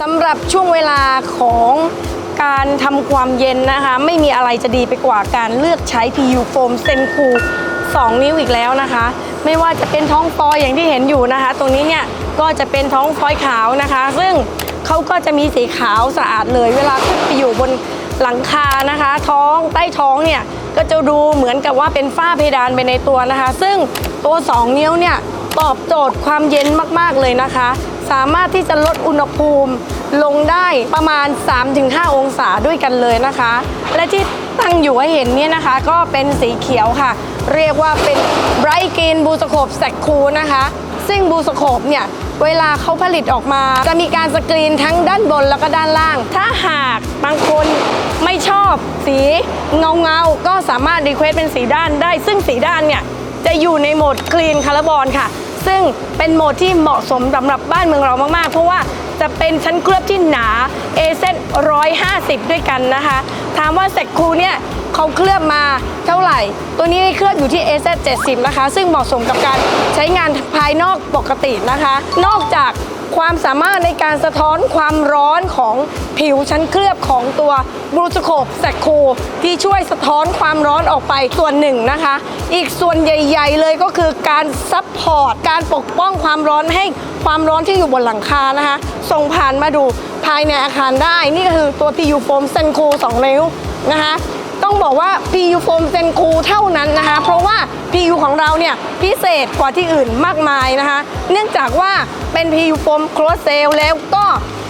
สำหรับช่วงเวลาของการทำความเย็นนะคะ ไม่มีอะไรจะดีไปกว่าการเลือกใช้ PU Foam เซนคู2 นิ้วอีกแล้วนะคะ ไม่ว่าจะเป็นท้องฟอยอย่างที่เห็นอยู่นะคะ ตรงนี้เนี่ยก็จะเป็นท้องฟอยขาวนะคะ ซึ่งเขาก็จะมีสีขาวสะอาดเลย เวลาขึ้นไปอยู่บนหลังคานะคะ ท้องใต้ท้องเนี่ยก็จะดูเหมือนกับว่าเป็นฝ้าเพดานไปในตัวนะคะ ซึ่งตัว 2 นิ้วเนี่ยตอบโจทย์ความเย็นมากๆเลยนะคะ สามารถที่จะลดอุณหภูมิลงได้ประมาณ 3-5 องศาด้วยกันเลยนะคะ และที่ตั้งอยู่ให้เห็นเนี่ยนะคะ ก็เป็นสีเขียวค่ะ เรียกว่าเป็น Bright Green บูสโคปแสกคูนะคะ ซึ่งบูสโคปเนี่ยเวลาเขาผลิตออกมา จะมีการสกรีนทั้งด้านบนแล้วก็ด้านล่าง ถ้าหากบางคนไม่ชอบสีเงาเงาๆก็สามารถรีเควสเป็นสีด้านได้ ซึ่งสีด้านเนี่ยจะอยู่ในโหมดคลีนคาร์บอนค่ะ ซึ่งเป็นโหมดที่เหมาะสมสำหรับบ้านเมืองเรามากๆ เพราะว่าจะเป็นชั้นเคลือบที่หนา a เซ150 ด้วยกันนะคะ ถามว่าเซกคูเนี่ยเขาเคลือบมาเท่าไหร่ ตัวนี้เคลือบอยู่ที่ a เซ70นะคะ ซึ่งเหมาะสมกับการใช้งานภายนอกปกตินะคะ นอกจาก ความสามารถในการสะท้อนความร้อนของผิวชั้นเคลือบของตัวบลูสโคปแซคโคที่ช่วยสะท้อนความร้อนออกไปส่วนหนึ่งนะคะ อีกส่วนใหญ่ ๆ เลยก็คือการซับพอร์ตการปกป้องความร้อนให้ความร้อนที่อยู่บนหลังคานะคะ ส่งผ่านมาดูภายในอาคารได้ นี่ก็คือตัว PU Foam เซนคู2นิ้วนะคะ ต้องบอกว่า PU Foam เซนคูเท่านั้นนะคะ เพราะว่า PU ของเราเนี่ยพิเศษกว่าที่อื่นมากมายนะคะ เนื่องจากว่าเป็น PU Foam Close Cell แล้วก็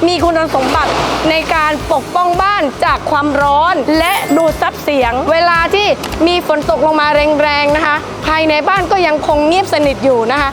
มีคุณสมบัติในการปกป้องบ้านจากความร้อน และดูดซับเสียง เวลาที่มีฝนตกลงมาแรงๆนะคะ ภายในบ้านก็ยังคงเงียบสนิทอยู่นะคะ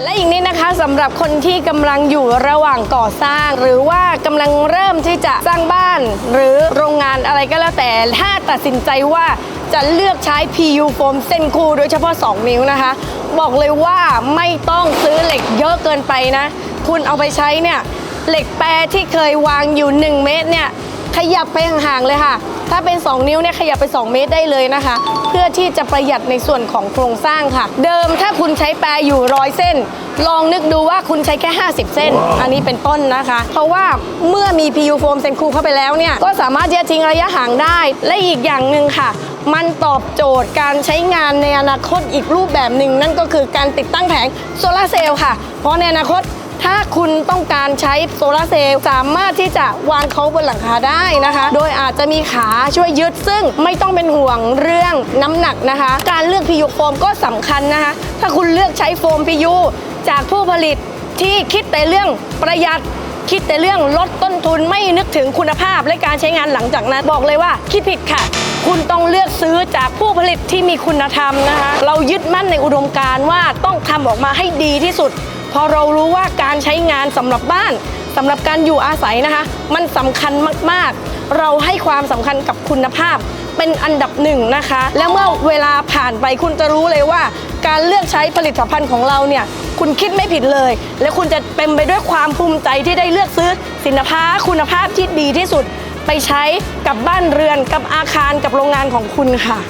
และอีกนิดนะคะสำหรับคนที่กำลังอยู่ระหว่างก่อสร้าง หรือว่ากำลังเริ่มที่จะสร้างบ้าน หรือโรงงานอะไรก็แล้วแต่ถ้าตัดสินใจว่าจะเลือกใช้ PU Foam เส้นคูโดยเฉพาะ 2 นิ้วนะคะ บอกเลยว่าไม่ต้องซื้อเหล็กเยอะเกินไปนะ คุณเอาไปใช้เนี่ย เหล็กแปรที่เคยวางอยู่ 1 เมตรเนี่ย ขยับไปห่างๆเลยค่ะ ถ้าเป็น 2 นิ้วเนี่ยขยับไป 2 เมตรได้เลยนะคะ เพื่อที่จะประหยัดในส่วนของโครงสร้างค่ะ เดิมถ้าคุณใช้แปรอยู่ร้อยเส้น ลองนึกดูว่าคุณใช้แค่ 50 เส้น อันนี้เป็นต้นนะคะ เพราะว่าเมื่อมี PU Foam เซนคูเข้าไปแล้วเนี่ยก็สามารถที่จะทิ้งระยะห่างได้ และอีกอย่างหนึ่งค่ะมันตอบโจทย์การใช้งานในอนาคตอีกรูปแบบหนึ่งนั่นก็คือการติดตั้งแผงโซลาร์เซลล์ค่ะ เพราะในอนาคต ถ้าคุณต้องการใช้โซลาร์เซลล์สามารถที่จะวางเขาบนหลังคาได้นะคะ โดยอาจจะมีขาช่วยยึดซึ่งไม่ต้องเป็นห่วงเรื่องน้ำหนักนะคะ การเลือกพิยูโฟมก็สำคัญนะคะ ถ้าคุณเลือกใช้โฟมพิยูจากผู้ผลิตที่คิดแต่เรื่องประหยัดคิดแต่เรื่องลดต้นทุนไม่นึกถึงคุณภาพและการใช้งานหลังจากนั้นบอกเลยว่าคิดผิดค่ะ คุณต้องเลือกซื้อจากผู้ผลิตที่มีคุณธรรมนะคะ เรายึดมั่นในอุดมการณ์ว่าต้องทำออกมาให้ดีที่สุด พอเรารู้ว่าการใช้งานสำหรับบ้านสำหรับการอยู่อาศัยนะคะ มันสำคัญมากๆ เราให้ความสำคัญกับคุณภาพเป็นอันดับหนึ่งนะคะ และเมื่อเวลาผ่านไปคุณจะรู้เลยว่า การเลือกใช้ผลิตภัณฑ์ของเราเนี่ยคุณคิดไม่ผิดเลย และคุณจะเต็มไปด้วยความภูมิใจที่ได้เลือกซื้อสินค้าคุณภาพที่ดีที่สุด ไปใช้กับบ้านเรือนกับอาคารกับโรงงานของคุณค่ะ